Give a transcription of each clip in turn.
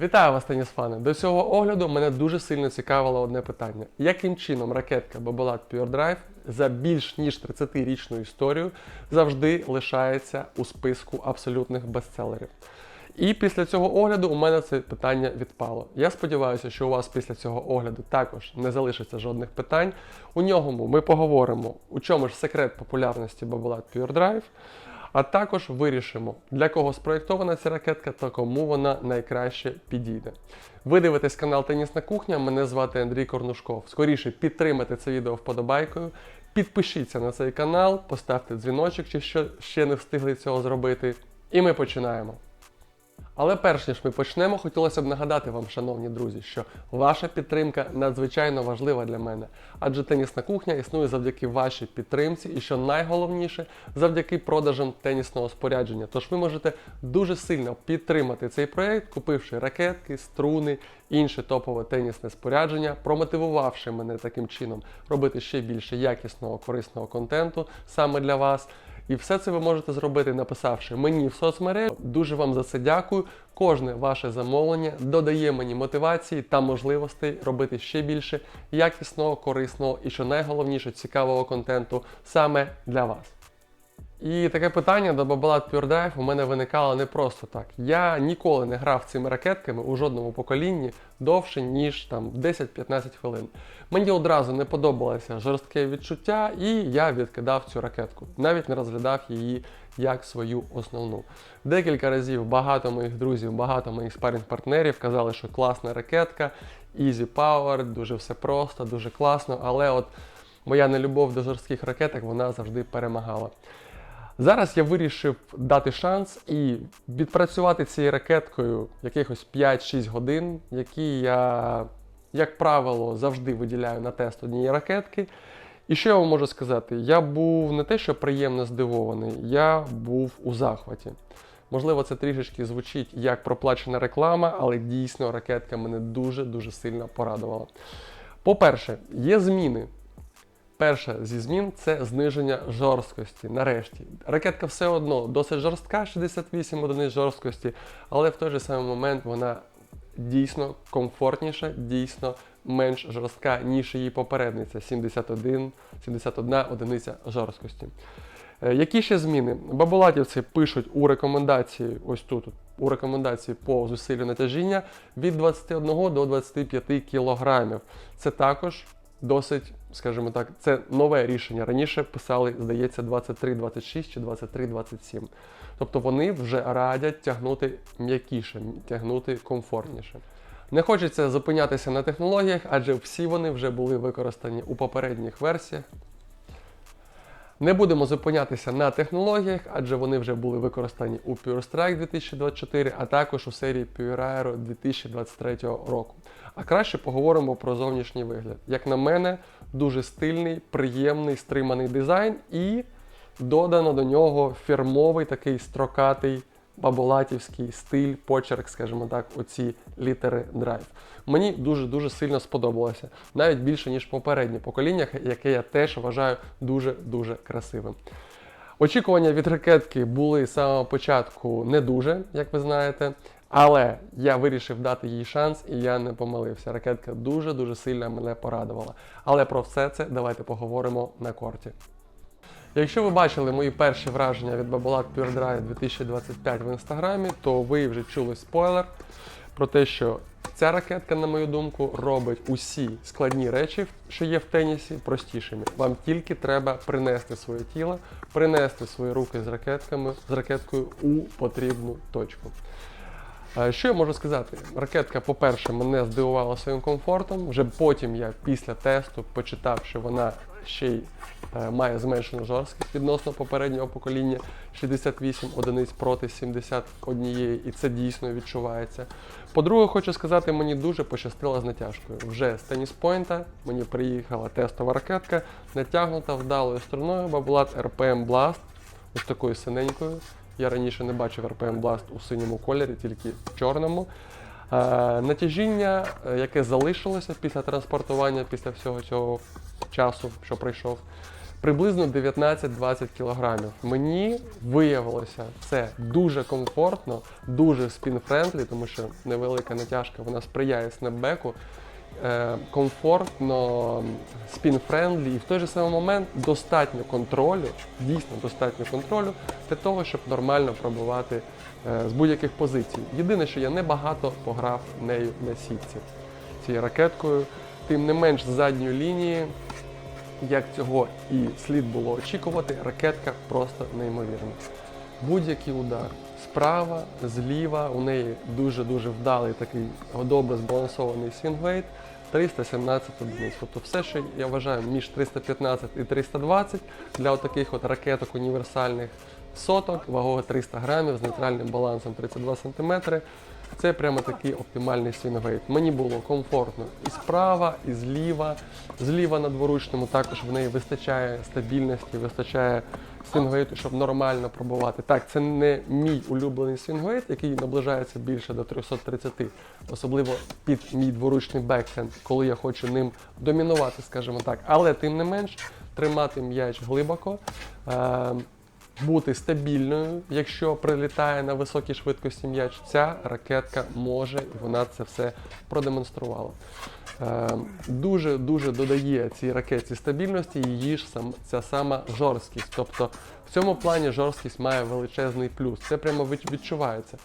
Вітаю вас, тенісфани! До цього огляду мене дуже сильно цікавило одне питання: яким чином ракетка Babolat Pure Drive за більш ніж 30-річну історію завжди лишається у списку абсолютних бестселерів? І після цього огляду у мене це питання відпало. Я сподіваюся, що у вас після цього огляду також не залишиться жодних питань. У ньому ми поговоримо, у чому ж секрет популярності Babolat Pure Drive. А також вирішимо, для кого спроєктована ця ракетка та кому вона найкраще підійде. Ви дивитесь канал Тенісна кухня. Мене звати Андрій Корнушков. Скоріше підтримайте це відео вподобайкою. Підпишіться на цей канал, поставте дзвіночок, чи що ще не встигли цього зробити. І ми починаємо. Але перш ніж ми почнемо, хотілося б нагадати вам, шановні друзі, що ваша підтримка надзвичайно важлива для мене, адже тенісна кухня існує завдяки вашій підтримці, і що найголовніше, завдяки продажам тенісного спорядження. Тож ви можете дуже сильно підтримати цей проект, купивши ракетки, струни, інше топове тенісне спорядження, промотивувавши мене таким чином робити ще більше якісного корисного контенту саме для вас. І все це ви можете зробити, написавши мені в соцмережі. Дуже вам за це дякую. Кожне ваше замовлення додає мені мотивації та можливостей робити ще більше якісного, корисного і, що найголовніше, цікавого контенту саме для вас. І таке питання до Babolat Drive у мене виникало не просто так. Я ніколи не грав цими ракетками у жодному поколінні довше, ніж там 10-15 хвилин. Мені одразу не подобалося жорстке відчуття, і я відкидав цю ракетку. Навіть не розглядав її як свою основну. Декілька разів багато моїх друзів, багато моїх спарінг-партнерів казали, що класна ракетка, easy power, дуже все просто, дуже класно, але от моя нелюбов до жорстких ракеток вона завжди перемагала. Зараз я вирішив дати шанс і відпрацювати цією ракеткою якихось 5-6 годин, які я, як правило, завжди виділяю на тест однієї ракетки. І що я вам можу сказати? Я був не те, що приємно здивований, я був у захваті. Можливо, це трішечки звучить як проплачена реклама, але дійсно ракетка мене дуже-дуже сильно порадувала. По-перше, є зміни. Перша зі змін це зниження жорсткості. Нарешті. Ракетка все одно досить жорстка, 68 одиниць жорсткості, але в той же самий момент вона дійсно комфортніша, дійсно менш жорстка, ніж її попередниця 71, 71 одиниця жорсткості. Е, Які ще зміни? Бабулатівці пишуть у рекомендації, ось тут, у рекомендації по зусиллю натяжіння від 21 до 25 кілограмів. Це також досить, скажімо так, це нове рішення. Раніше писали, здається, 23-26 чи 23-27. Тобто вони вже радять тягнути м'якіше, тягнути комфортніше. Не хочеться зупинятися на технологіях, адже всі вони вже були використані у попередніх версіях. Не будемо зупинятися на технологіях, адже вони вже були використані у Pure Strike 2024, а також у серії Pure Aero 2023 року. А краще поговоримо про зовнішній вигляд. Як на мене, дуже стильний, приємний, стриманий дизайн і додано до нього фірмовий такий строкатий баболатівський стиль, почерк, скажімо так, оці літери драйв. Мені дуже-дуже сильно сподобалося, навіть більше, ніж попереднє покоління, яке я теж вважаю дуже-дуже красивим. Очікування від ракетки були з самого початку не дуже, як ви знаєте. Але я вирішив дати їй шанс, і я не помилився. Ракетка дуже-дуже сильно мене порадувала. Але про все це давайте поговоримо на корті. Якщо ви бачили мої перші враження від Babolat Pure Drive 2025 в інстаграмі, то ви вже чули спойлер про те, що ця ракетка, на мою думку, робить усі складні речі, що є в тенісі, простішими. Вам тільки треба принести своє тіло, принести свої руки з ракетками, з ракеткою у потрібну точку. Е, Що я можу сказати? Ракетка, по-перше, мене здивувала своїм комфортом. Вже потім я після тесту почитав, що вона ще й має зменшену жорсткість відносно попереднього покоління 68 одиниць проти 71, і це дійсно відчувається. По-друге, хочу сказати, мені дуже пощастило з натяжкою. Вже з теніспойнта мені приїхала тестова ракетка, натягнута вдалою струною Babolat RPM Blast, ось такою синенькою. Я раніше не бачив RPM Blast у синьому кольорі, тільки в чорному. Е, натяжіння, е, яке залишилося після транспортування, після всього цього часу, що пройшов, приблизно 19-20 кілограмів. Мені виявилося це дуже комфортно, дуже спін-френдлі, тому що невелика натяжка вона сприяє снепбеку. Е, комфортно, спін-френдлі і в той же самий момент достатньо контролю, дійсно достатньо контролю для того, щоб нормально пробувати е, з будь-яких позицій. Єдине, що я небагато пограв нею на сітці цією ракеткою. Тим не менш, задньої лінії, як цього і слід було очікувати, ракетка просто неймовірна. Будь-який удар справа, зліва, у неї дуже-дуже вдалий такий добре збалансований свінгвейт, 317 одиниць. Тобто все, що я вважаю між 315 і 320 для таких от ракеток універсальних соток, вагою 300 грамів з нейтральним балансом 32 см. Це прямо такий оптимальний свінгвейт. Мені було комфортно і справа, і зліва. Зліва на дворучному також в неї вистачає стабільності, вистачає свінгвейту, щоб нормально пробувати. Так, це не мій улюблений свінгвейт, який наближається більше до 330, особливо під мій дворучний бекхенд, коли я хочу ним домінувати, скажімо так. Але тим не менш, тримати м'яч глибоко. Бути стабільною, якщо прилітає на високій швидкості м'яч, ця ракетка може і вона це все продемонструвала. Дуже дуже додає цій ракетці стабільності її ж сам ця сама жорсткість. Тобто в цьому плані жорсткість має величезний плюс. Це прямо відчувається.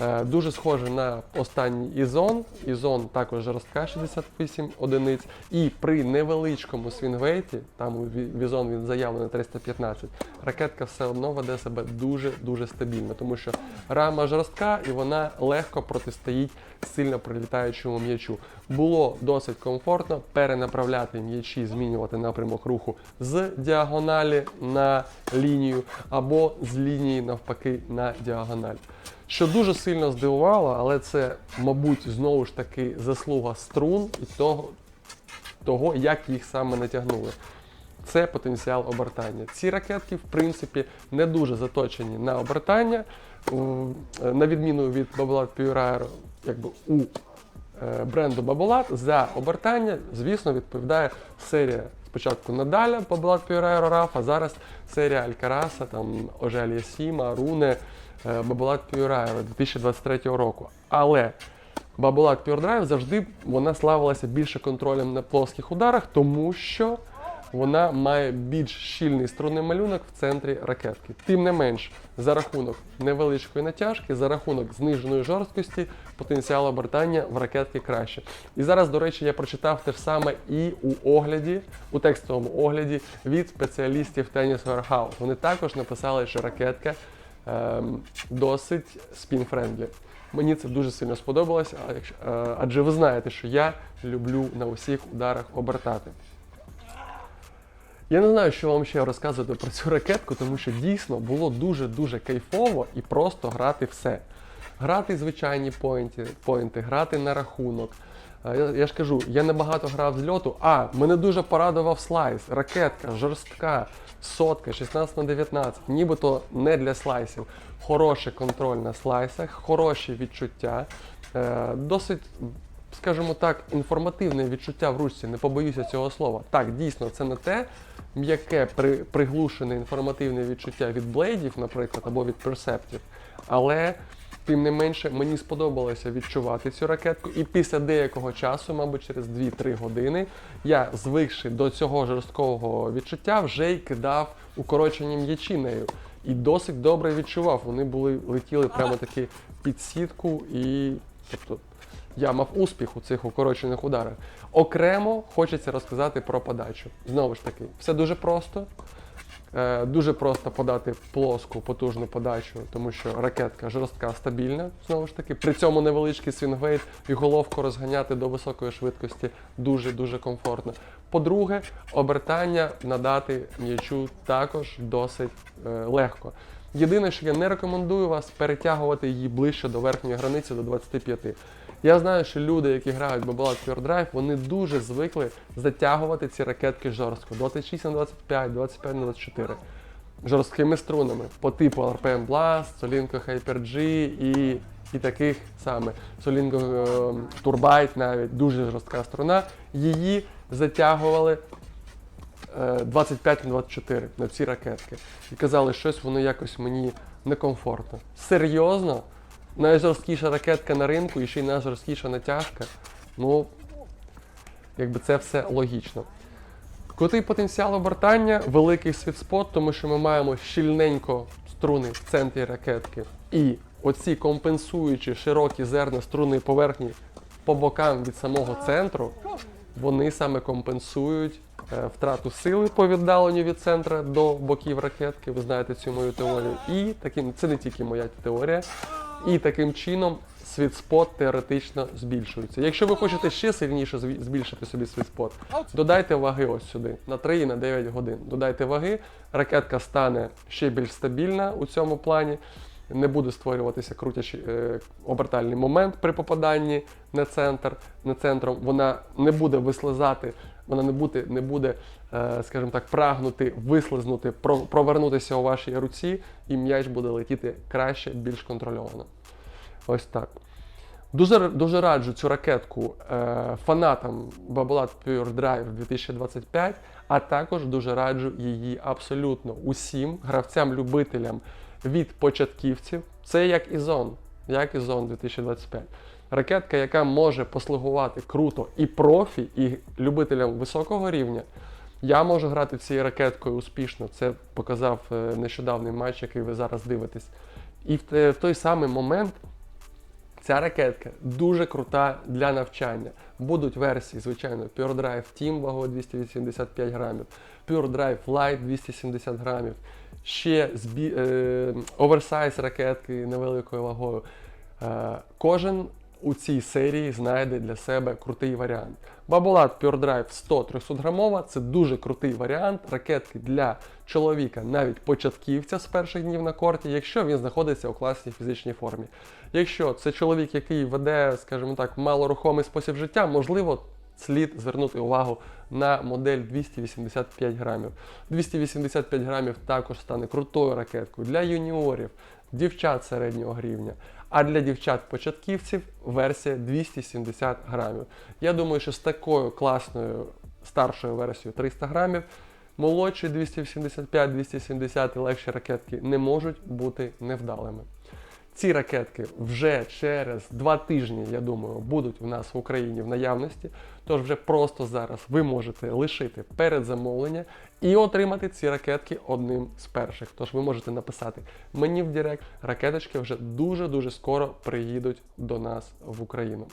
Е, Дуже схоже на останній ізон. Ізон також жорстка 68 одиниць. І при невеличкому свінгвейті, там Візон він заявлений 315, ракетка все одно веде себе дуже-дуже стабільно, тому що рама жорстка і вона легко протистоїть сильно прилітаючому м'ячу. Було досить комфортно перенаправляти м'ячі, змінювати напрямок руху з діагоналі на лінію або з лінії навпаки на діагональ. Що дуже сильно здивувало, але це, мабуть, знову ж таки заслуга струн і того, того як їх саме натягнули. Це потенціал обертання. Ці ракетки, в принципі, не дуже заточені на обертання, на відміну від Babolat Pure якби у е, бренду Babolat, за обертання, звісно, відповідає серія спочатку Надаля Babolat Pure Aero RAF, а зараз серія Алькараса, там Ожелія Сіма, Руне, Babolat Pure Aero 2023 року. Але Babolat Pure завжди вона славилася більше контролем на плоских ударах, тому що вона має більш щільний струнний малюнок в центрі ракетки. Тим не менш, за рахунок невеличкої натяжки, за рахунок зниженої жорсткості, потенціал обертання в ракетки краще. І зараз, до речі, я прочитав те ж саме і у огляді, у текстовому огляді від спеціалістів Tennis Warehouse. Вони також написали, що ракетка досить спін-френдлі. Мені це дуже сильно сподобалося, е, адже ви знаєте, що я люблю на усіх ударах обертати. Я не знаю, що вам ще розказувати про цю ракетку, тому що дійсно було дуже-дуже кайфово і просто грати все. Грати звичайні поінти, поінти грати на рахунок. Я, я ж кажу, я небагато грав з льоту. А, мене дуже порадував слайс, ракетка, жорстка, сотка, 16 на 19. Нібито не для слайсів. Хороший контроль на слайсах, хороші відчуття. Е, досить скажімо так, інформативне відчуття в ручці, не побоюся цього слова. Так, дійсно, це не те м'яке, при, приглушене інформативне відчуття від блейдів, наприклад, або від персептів. Але тим не менше мені сподобалося відчувати цю ракетку. І після деякого часу, мабуть, через 2-3 години, я, звикши до цього жорсткого відчуття, вже й кидав укорочені м'ячі нею. І досить добре відчував. Вони були летіли прямо таки під сітку і тобто я мав успіх у цих укорочених ударах. Окремо хочеться розказати про подачу. Знову ж таки, все дуже просто. Е, Дуже просто подати плоску, потужну подачу, тому що ракетка жорстка, стабільна, знову ж таки. При цьому невеличкий свінгвейт і головку розганяти до високої швидкості дуже-дуже комфортно. По-друге, обертання надати м'ячу також досить е, легко. Єдине, що я не рекомендую вас перетягувати її ближче до верхньої границі до 25. Я знаю, що люди, які грають Babolat Pure Drive, вони дуже звикли затягувати ці ракетки жорстко. 26 на 25, 25 на 24. Жорсткими струнами по типу RPM Blast, Solinko Hyper-G і, і таких саме. Solinko е, Turbite навіть дуже жорстка струна. Її затягували е, 25 на 24 на ці ракетки. І казали, щось воно якось мені некомфортно. Серйозно? Найжорсткіша ракетка на ринку і ще й найжорсткіша натяжка. Ну, якби це все логічно. Крутий потенціал обертання, великий світспот, тому що ми маємо щільненько струни в центрі ракетки. І оці компенсуючі широкі зерна струнної поверхні по бокам від самого центру, вони саме компенсують е, втрату сили по віддаленню від центра до боків ракетки. Ви знаєте цю мою теорію. І таким це не тільки моя теорія. І таким чином світспот теоретично збільшується. Якщо ви хочете ще сильніше збільшити собі світспот, додайте ваги ось сюди на 3 і на 9 годин. Додайте ваги, ракетка стане ще більш стабільна у цьому плані. Не буде створюватися крутячий е, обертальний момент при попаданні на центр, на центром. Вона не буде вислизати, вона не буде, не буде е, скажімо так, прагнути вислизнути, провернутися у вашій руці, і м'яч буде летіти краще, більш контрольовано. Ось так. Дуже, дуже раджу цю ракетку е, фанатам Babolat Pure Drive 2025, а також дуже раджу її абсолютно усім гравцям-любителям від початківців. Це як Ізон, як Ізон 2025. Ракетка, яка може послугувати круто і профі, і любителям високого рівня. Я можу грати цією ракеткою успішно. Це показав е, нещодавний матч, який ви зараз дивитесь. І в, той самий момент Ця ракетка дуже крута для навчання. Будуть версії, звичайно, Pure Drive Team вагою 285 грамів, Pure Drive Lite 270 грамів, ще збі... е... оверсайз ракетки невеликою вагою. Е... Кожен у цій серії знайде для себе крутий варіант. Babolat Pure Drive 100 300 грамова це дуже крутий варіант ракетки для чоловіка, навіть початківця з перших днів на корті, якщо він знаходиться у класній фізичній формі. Якщо це чоловік, який веде, скажімо так, малорухомий спосіб життя, можливо, слід звернути увагу на модель 285 грамів. 285 грамів також стане крутою ракеткою для юніорів, дівчат середнього рівня. А для дівчат-початківців версія 270 грамів. Я думаю, що з такою класною старшою версією 300 грамів молодші 285-270 і легші ракетки не можуть бути невдалими. Ці ракетки вже через два тижні, я думаю, будуть у нас в Україні в наявності. Тож вже просто зараз ви можете лишити передзамовлення і отримати ці ракетки одним з перших. Тож ви можете написати мені в Директ. Ракеточки вже дуже-дуже скоро приїдуть до нас в Україну.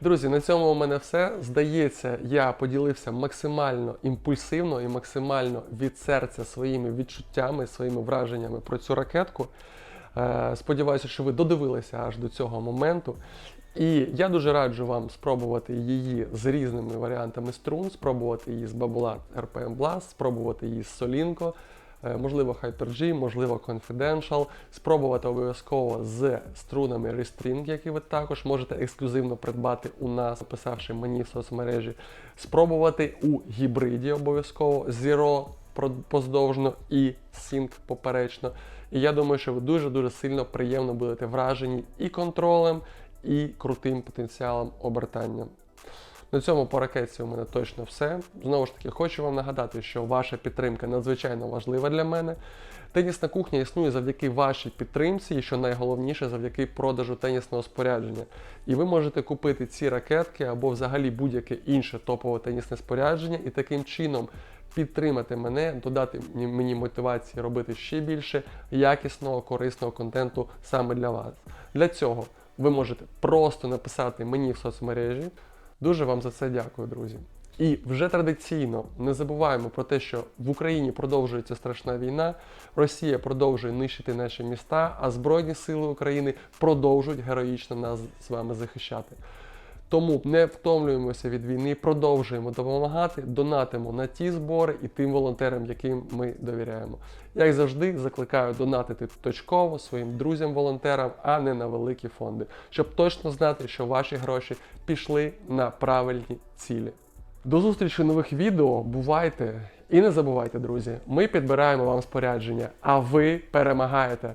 Друзі, на цьому у мене все. Здається, я поділився максимально імпульсивно і максимально від серця своїми відчуттями, своїми враженнями про цю ракетку. Е, Сподіваюся, що ви додивилися аж до цього моменту. І я дуже раджу вам спробувати її з різними варіантами струн, спробувати її з Babolat RPM Blast, спробувати її з Solinko, е, можливо, Hyper-G, можливо, Confidential, спробувати обов'язково з струнами Restring, які ви також можете ексклюзивно придбати у нас, написавши мені в соцмережі, спробувати у гібриді обов'язково Zero поздовжно і Sync поперечно. І я думаю, що ви дуже-дуже сильно приємно будете вражені і контролем, і крутим потенціалом обертання. На цьому по ракетці у мене точно все. Знову ж таки, хочу вам нагадати, що ваша підтримка надзвичайно важлива для мене. Тенісна кухня існує завдяки вашій підтримці, і що найголовніше, завдяки продажу тенісного спорядження. І ви можете купити ці ракетки або взагалі будь-яке інше топове тенісне спорядження, і таким чином підтримати мене, додати мені- мотивації робити ще більше якісного, корисного контенту саме для вас. Для цього ви можете просто написати мені в соцмережі. Дуже вам за це дякую, друзі. І вже традиційно не забуваємо про те, що в Україні продовжується страшна війна, Росія продовжує нищити наші міста, а Збройні Сили України продовжують героїчно нас з вами захищати. Тому не втомлюємося від війни, продовжуємо допомагати, донатимо на ті збори і тим волонтерам, яким ми довіряємо. Як завжди, закликаю донатити точково своїм друзям-волонтерам, а не на великі фонди, щоб точно знати, що ваші гроші пішли на правильні цілі. До зустрічі нових відео. Бувайте і не забувайте, друзі, ми підбираємо вам спорядження, а ви перемагаєте.